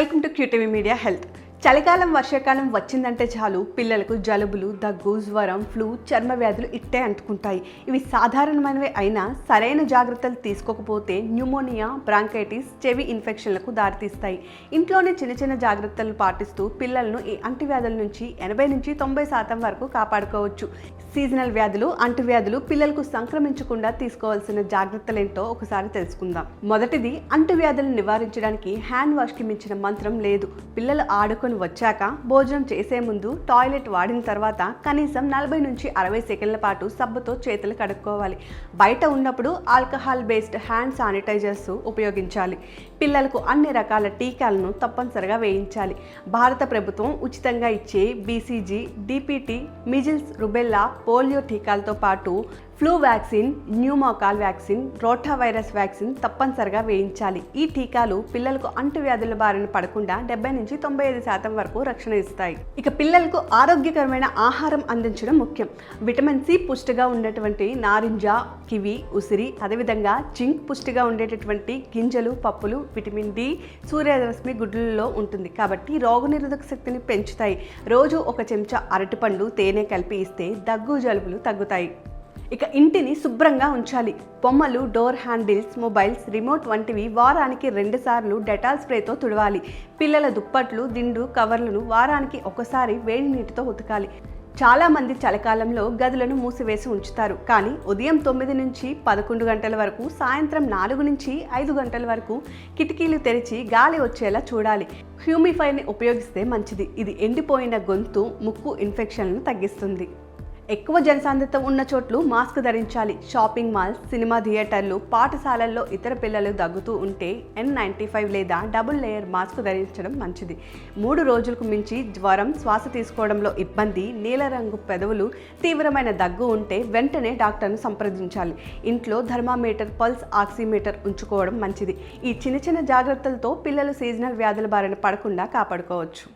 Welcome to QTV Media Health. చలికాలం వర్షాకాలం వచ్చిందంటే చాలు. పిల్లలకు జలుబులు దగ్గు జ్వరం ఫ్లూ చర్మ వ్యాధులు ఇట్టే అంటుకుంటాయి. ఇవి సాధారణమైనవి అయినా సరైన జాగ్రత్తలు తీసుకోకపోతే న్యూమోనియా బ్రాంకైటిస్ చెవి ఇన్ఫెక్షన్లకు దారితీస్తాయి. ఇంట్లోనే చిన్న చిన్న జాగ్రత్తలు పాటిస్తూ పిల్లలను ఈ అంటువ్యాధుల నుంచి ఎనభై నుంచి తొంభై శాతం వరకు కాపాడుకోవచ్చు. సీజనల్ వ్యాధులు అంటువ్యాధులు పిల్లలకు సంక్రమించకుండా తీసుకోవాల్సిన జాగ్రత్తలేంటో ఒకసారి తెలుసుకుందాం. మొదటిది అంటువ్యాధులను నివారించడానికి హ్యాండ్ వాష్కి మించిన మంత్రం లేదు. పిల్లలు ఆడుకొని వచ్చాక భోజనం చేసే ముందు టాయిలెట్ వాడిన తర్వాత కనీసం నలభై నుంచి అరవై సెకండ్ల పాటు సబ్బుతో చేతులు కడుక్కోవాలి. బయట ఉన్నప్పుడు ఆల్కహాల్ బేస్డ్ హ్యాండ్ శానిటైజర్స్ ఉపయోగించాలి. పిల్లలకు అన్ని రకాల టీకాలను తప్పనిసరిగా వేయించాలి. భారత ప్రభుత్వం ఉచితంగా ఇచ్చే BCG DPT measles rubella polio టీకాలతో పాటు flu vaccine pneumococcal vaccine rota virus vaccine తప్పనిసరిగా వేయించాలి. ఈ టీకాలు పిల్లలకు అంటువ్యాధుల బారిన పడకుండా డెబ్బై నుంచి తొంభై ఐదు శాతం వరకు రక్షణ ఇస్తాయి. ఇక పిల్లలకు ఆరోగ్యకరమైన ఆహారం అందించడం ముఖ్యం. విటమిన్ సి పుష్టిగా ఉండేటువంటి నారింజ కివి ఉసిరి అదేవిధంగా జింక్ పుష్టిగా ఉండేటటువంటి గింజలు పప్పులు విటమిన్ డి సూర్యరశ్మి గుడ్లలో ఉంటుంది. కాబట్టి రోగనిరోధక శక్తిని పెంచుతాయి. రోజు ఒక చెంచా అరటిపండు తేనె కలిపి ఇస్తే దగ్గు జలుబులు తగ్గుతాయి. ఇక ఇంటిని శుభ్రంగా ఉంచాలి. బొమ్మలు డోర్ హ్యాండిల్స్ మొబైల్స్ రిమోట్ వంటివి వారానికి రెండుసార్లు డెటాల్ స్ప్రేతో తుడవాలి. పిల్లల దుప్పట్లు దిండు కవర్లను వారానికి ఒకసారి వేడి నీటితో ఉతకాలి. చాలామంది చలికాలంలో గదులను మూసివేసి ఉంచుతారు. కానీ ఉదయం తొమ్మిది నుంచి పదకొండు గంటల వరకు సాయంత్రం నాలుగు నుంచి ఐదు గంటల వరకు కిటికీలు తెరిచి గాలి వచ్చేలా చూడాలి. హ్యూమిఫైర్ని ఉపయోగిస్తే మంచిది. ఇది ఎండిపోయిన గొంతు ముక్కు ఇన్ఫెక్షన్లను తగ్గిస్తుంది. ఎక్కువ జనసాంద్రత ఉన్న చోట్లు మాస్క్ ధరించాలి. షాపింగ్ మాల్స్ సినిమా థియేటర్లు పాఠశాలల్లో ఇతర పిల్లలు దగ్గుతూ ఉంటే ఎన్ నైంటీ ఫైవ్ లేదా డబుల్ లేయర్ మాస్క్ ధరించడం మంచిది. మూడు రోజులకు మించి జ్వరం శ్వాస తీసుకోవడంలో ఇబ్బంది నీలరంగు పెదవులు తీవ్రమైన దగ్గు ఉంటే వెంటనే డాక్టర్ను సంప్రదించాలి. ఇంట్లో థర్మామీటర్ పల్స్ ఆక్సిమీటర్ ఉంచుకోవడం మంచిది. ఈ చిన్న చిన్న జాగ్రత్తలతో పిల్లలు సీజనల్ వ్యాధుల బారిన పడకుండా కాపాడుకోవచ్చు.